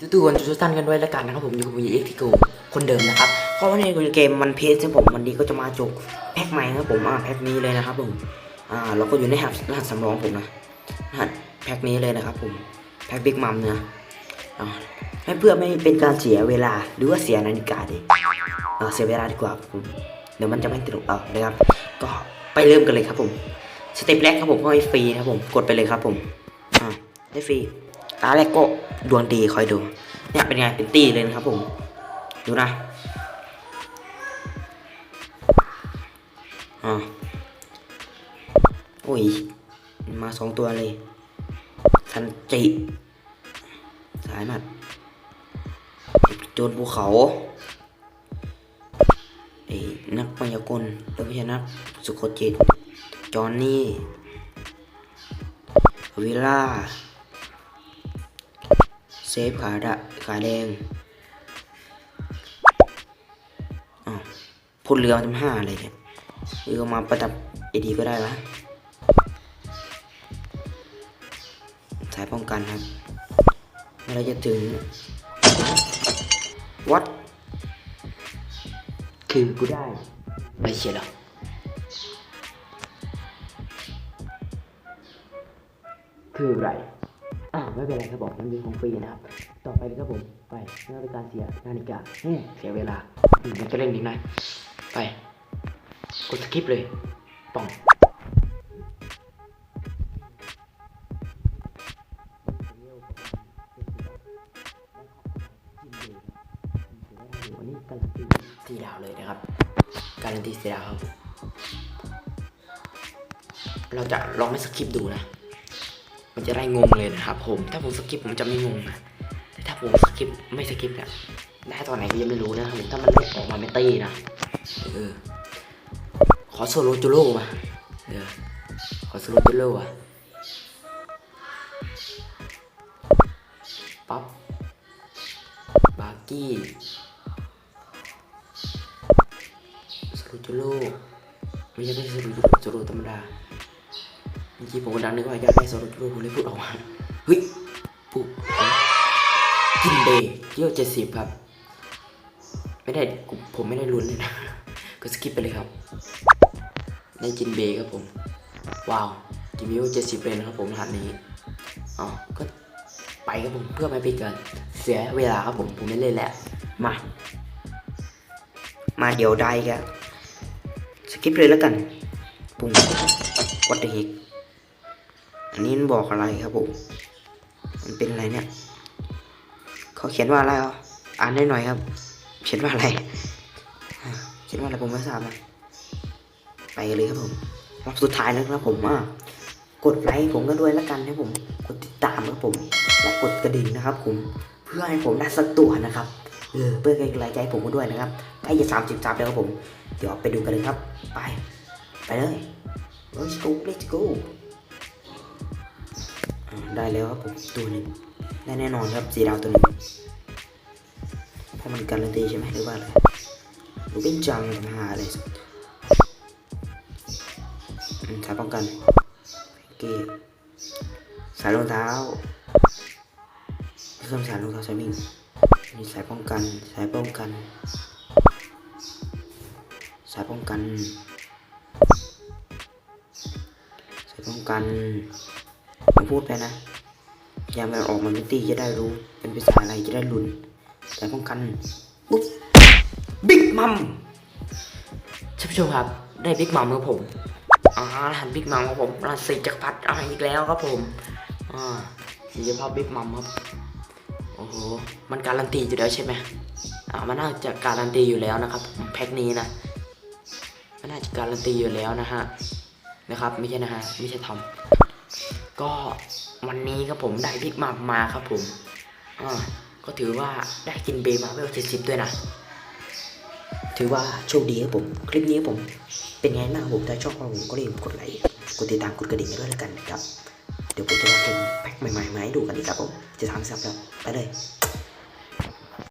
ทุกคนทุกท่านกันด้วยแล้วกันนะครับผมอยู่กับวีเอ็กที่กูคนเดิมนะครับเพราะว่าในเกมมันเพจใช่ผมวันนี้ก็จะมาจกแพ็คใหม่ครับผมอ่าแพ็คนี้เลยนะครับผมอ่าเราก็อยู่ในรหัสรหัสสำรองผมนะรหัสแพ็คนี้เลยนะครับผมแพ็คบิ๊กมัมเนี่ยให้เพื่อไม่เป็นการเสียเวลาหรือว่าเสียนาฬิกาดิอ่าเสียเวลาดีกว่าผมเดี๋ยวมันจะไม่ตลกเอานะครับ ก็ไปเริ่มกันเลยครับผมสเต็ปแรกครับผมก็ให้ฟรีนะครับผมกดไปเลยครับผมอ่าได้ฟรี ตาแรกก็ดวงดีคอยดู เนี่ยเป็นไงเป็นตีเลยนะครับผม ดูนะอ่าโอ้ย มาสองตัวเลยทันจิสายมัดโจรภูเขาไอ้นักมายากลแล้วไม่ใช่นักสุโขจิต จอห์นนี่วิลล่า เซฟขาดะขาแดงอ๋อพูดเรือทำห้าอะไรเนี่ยเรือมาประดับเอดีก็ได้ละสายป้องกันครับเมื่อไรจะถึงวัดคือกูได้ไม่เชียหรอคืออะไร อ่าไม่เป็นไรครับบอกมันมีของฟรีนะครับ ต่อไปเลยครับผมไปเมื่เป็นการเสียนาฬิกาเฮ้เสียเวลาอืมจะเร่งดีนะไปกดสกิปเลยป่องการันตีสี่ดาวเลยนะครับ การันตีสี่ดาวครับ เราจะลองไม่สกิปดูนะ มันจะได้งงเลยนะครับผม ถ้าผมสกิปผมจะไม่งงนะแต่ถ้าผมสกิปไม่สกิปเนี่ยได้ตอนไหนก็ยังไม่รู้นะครับผมถ้ามันไม่ออกมาไม่ตีนะเออขอโซโลจูโร่มาเออขอโซโลจูโร่อะปั๊บบาร์กี้โซโลจูโร่ไม่ใช่ไม่ใช่โซโลจูโร่ธรรมดา มื่อกี้ผมก็ดังนึกว่าอยากได้โซโลจูโร่ผมเลยพูดออกมาเฮ้ยปุ๊บกินเบย์เยี่ยวเจ็ดสิบครับ ไม่ได้ผมไม่ได้ลุ้นเลยนะก็สกิปไปเลยครับได้จินเบย์ครับผม ว้าวจินเบย์เจ็ดสิบเลยนะครับผมรหัสนี้อ๋อก็ไปครับผมเพื่อไม่เป็นการเสียเวลาครับผมผมไม่เล่นแล้วมา มาเดี๋ยวได้กันสกิปเลยแล้วกันปุ่มวัดเดฮิก อันนี้มันบอกอะไรครับผม มันเป็นอะไรเนี่ย เขาเขียนว่าอะไรอะอ่านได้หน่อยครับ เขียนว่าอะไร เขียนว่าอะไรผมไม่ทราบนะไปเลยครับผมรอบสุดท้ายแล้วครับผมอะกดไลค์ผมก็ด้วยล้วกันนะผม กดติดตามครับผม และกดกระดิ่งนะครับ ผม เพื่อให้ผมได้สักตัวนะครับ เออ เพื่อเป็นกำลังใจผมก็ด้วยนะครับใกล้จะสามสิบซับแล้วครับผม เดี๋ยวไปดูกันเลยครับ ไป ไปเลย let's go let's go ได้แล้วครับผมตัวหนึ่งได้แน่นอนครับสีดาวตัวหนึงเพราะมันการันตีใช่ไหมหรือว่าอะไรรือเป็นจังหาอะไรสายป้องกันโอเคสายรองเท้าเพิ่มสายรองเท้าสายวิ่งมีสายป้องกัน สายป้องกัน สายป้องกัน สายป้องกัน ผมพูดไปนะยามมันออกมามิตี้จะได้รู้ เป็นภาษาอะไรจะได้ลุ้นสายป้องกันปุ๊บบิ๊กมัมท่านผู้ชมครับ ได้บิ๊กมัมครับผมอ่าหัสบิ๊กมัมครับผมรหัสสีจักรพรรดิอ่าอีกแล้วครับผมอ่าสีจักรพบิ๊กมัมครับโอ้โหมันการันตีอยู่แล้วใช่ไหมอ่ามันน่าจะการันตีอยู่แล้วนะครับแพ็คนี้นะมันน่าจะการันตีอยู่แล้วนะฮะนะครับไม่ใช่นะฮะไม่ใช่ทอม ก็วันนี้ครับผมได้พิกมามาครับผมอ่าก็ถือว่าได้กินเบย์มาเวลเจ็ดสิบด้วยนะ ถือว่าโชคดีครับผม คลิปนี้ครับผม เป็นไงบ้างครับผมถ้าชอบผมก็รีบกดไลค์กดติดตามกดกระดิ่งด้วยแล้วกันนะครับ เดี๋ยวผมจะมาเป็นแพ็คใหม่ๆมาให้ดูกันอีกครับผม จะทำซับแล้วไปเลย